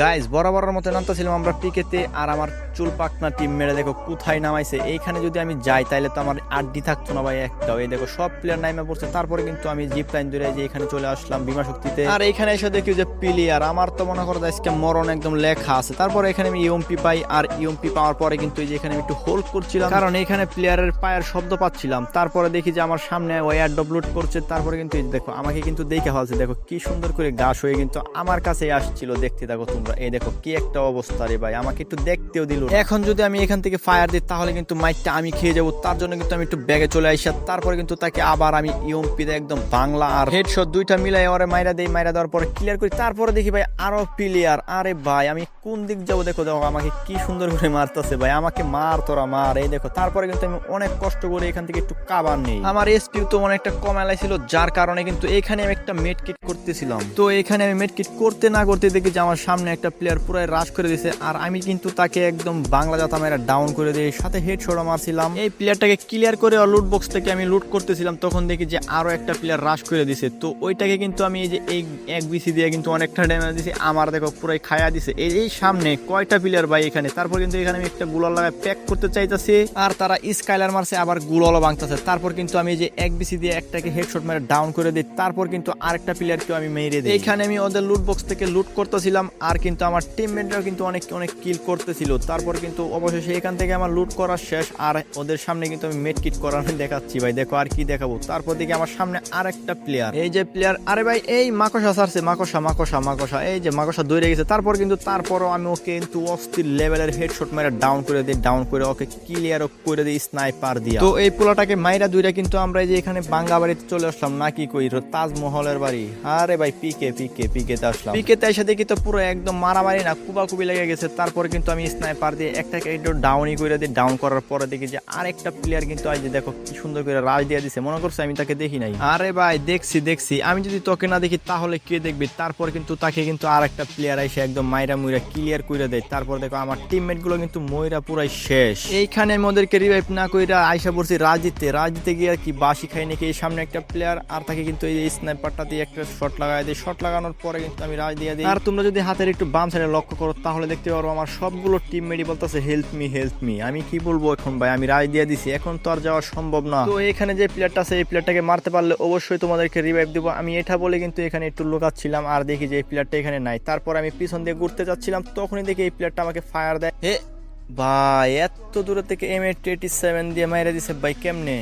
Guys বরাবরের মতো নামতেছিলাম আমরা পিকেতে, আর আমার চুল পাকনা টিম মেরে দেখো কোথায় নামাইছে, এইখানে যদি আমি যাই তাহলে তো আমার আড্ডি থাকতো না ভাই একটাও এই দেখো সব প্লেয়ার নাইমে পড়ছে, তারপরে কিন্তু আমি জিপ লাইন ধরে যে এখানে চলে আসলাম বিমা শক্তিতে। আর এখানে এসে দেখি যে প্লেয়ার আমার তো মনে করো আজকে মরণ একদম লেখা আছে। তারপরে এখানে আমি ইউএমপি পাই, আর ইউএমপি পাওয়ার পরে কিন্তু এই যে এখানে আমি একটু হোল্ড করছিলাম। কারণ এখানে প্লেয়ারের পায়ের শব্দ পাচ্ছিলাম। তারপরে দেখি যে আমার সামনে ওই অ্যাড ডবলুট করছে, তারপরে কিন্তু দেখো, আমাকে কিন্তু দেখে ফেলছে, দেখো কি সুন্দর করে গাছ হয়ে কিন্তু আমার কাছে আসছিল দেখতে, দেখো তোমরা। এই দেখো, কি একটা অবস্থা রে ভাই, আমাকে একটু দেখতেও দিল এখন যদি আমি এখান থেকে ফায়ার দিই, তাহলে কিন্তু মাইকটা আমি খেয়ে যাব। তার জন্য কিন্তু আমি একটু ব্যাগে চলে আসি তারপরে কিন্তু তাকে আবার আমি ইউএমপিতে একদম বাংলা আর হেডশট দুইটা মিলাই ওরে মাইরা দেই, মাইরা দেওয়ার পরে ক্লিয়ার করি। তারপরে দেখি ভাই, আরও প্লেয়ার আরে ভাই, আমি কোন দিক যাব? দেখো দেখো, আমাকে কি সুন্দর করে মারতেছে ভাই, আমাকে মার তোরা, মার। এই দেখো, তারপরে কিন্তু আমি অনেক কষ্ট করে এখান থেকে একটু কাবার নেই। আমার এসপিউ তো অনেকটা কম এলাই ছিল, যার কারণে কিন্তু এখানে আমি একটা মেড কিট করতেছিলাম। তো এখানে আমি মেড কিট করতে না করতে দেখি যে আমার সামনে একটা প্লেয়ার পুরো রাশ করে দিয়েছে আর আমি কিন্তু তাকে একদম বাংলা জাতা মেরা ডাউন করে দিয়ে সাথে হেড শোড়া মারছিলাম। এই প্লেয়ারটাকে ক্লিয়ার করে লুট বক্স থেকে আমি লুট করতেছিলাম, তখন দেখি যে আরও একটা প্লেয়ার রাশ করে দিছে। তো ওইটাকে কিন্তু আমি এই যে এই এক বিসি দিয়ে কিন্তু অনেকটা ড্যামেজ দিছি, আমার দেখো পুরাই খায়া দিছে। এই এই সামনে কয়টা প্লেয়ার ভাই এখানে? তারপর কিন্তু এখানে আমি একটা গুলাল লাগায় প্যাক করতে চাইতেছি, আর তারা স্কাইলার মারছে, আবার গুলালও ভাঙতেছে তারপর কিন্তু আমি যে এক বিসি দিয়ে একটাকে হেডশট মেরে ডাউন করে দিই, তারপর কিন্তু আরেকটা প্লেয়ারকে আমি মেরে দিই। এখানে আমি ওদের লুট বক্স থেকে লুট করতেছিলাম, আর কিন্তু আমার টিমমেটরাও কিন্তু অনেক অনেক কিল করতেছিল। তারপর কিন্তু অবশেষে এখান থেকে আমার লুট করা শেষ। আর ওদের সামনে কিন্তু আমি মেড কিট করা দেখাচ্ছি ভাই। দেখো আর কি দেখাবো। তারপর দিকে আমার সামনে আরেকটা প্লেয়ার এই যে প্লেয়ার আরে ভাই, এই মাকসা সারছে মাকসা মাকসা মাকসা এই যে মাকসা দৌড়ে গেছে। তারপর কিন্তু, তারপরও আমি ওকে কিন্তু অস্থির লেভেলের হেডশট মেরে ডাউন করে দিই ডাউন করে ওকে ক্লিয়ার করে দিই স্নাইপার দিয়া। তো এই পোলাটাকে মাইরা দুইটা কিন্তু আমরা এই যে এখানে বাঙ্গা বাড়িতে চলে আসলাম। নাকি কই? তাজমহলের বাড়ি। আরে ভাই, পিকে পিকে পিকে তে আসলাম। পিকে তে এসে দেখি তো পুরো একদম মারামারি না, কুবাকুবি লেগে গেছে। তারপরে কিন্তু আমি স্নাইপার দিয়ে একটাকে একটু ডাউনই করে দিই ডাউন করার পরে দেখি যে আরেকটা প্লেয়ার কিন্তু আজ দেখো কি সুন্দর করে রাজ দিয়ে দিছে। মনে করছে আমি তাকে দেখি নাই? আরে ভাই, দেখছি দেখছি। আমি যদি তোকে না দেখি তাহলে কে দেখবি? তারপর কিন্তু তাকে কিন্তু আরেকটা প্লেয়ার এসে একদম মাইরা মুইরা ক্লিয়ার করে দেয়। তারপর দেখো আমার টিমমেটগুলো কিন্তু ময়রা পুরাই শেষ। এইখানে আমি ওদেরকে রিভাইভ না কইরা আইসা পড়ছি রাজিতে রাজিতে গিয়ে আর কি বাসি খাই নাকি এই সামনে একটা প্লেয়ার আর তাকে কিন্তু এই স্নাইপারটা দিয়ে একটা শট লাগাই দিই শট লাগানোর পরে কিন্তু আমি রাজ দিয়ে দিই। আর তোমরা যদি হাতের একটু বাম সাইডে লক্ষ্য করো তাহলে দেখতে পারো আমার সবগুলো টিম টিমমেটই বলতেছে হেল্প মি হেল্প মি আমি কি বলব এখন ভাই? আমি রায় দিয়ে দিছি এখন তো আর যাওয়া সম্ভব না। তো এখানে যে প্লেয়ারটা আছে এই প্লেয়ারটাকে মারতে পারলে অবশ্যই তোমাদেরকে রিভাইভ দিব। আমি এটা বলে কিন্তু এখানে একটু লুকাচ্ছিলাম আর দেখি যে এই প্লেয়ারটা এখানে নাই। তারপর আমি পিছন দিয়ে ঘুরতে যাচ্ছিলাম তখনই দেখি এই প্লেয়ারটা আমাকে ফায়ার দেয়। হে ভাই এত দূরে থেকে এম এইট এইটি সেভেন দিয়ে মাইরা দিছে ভাই কেমনে?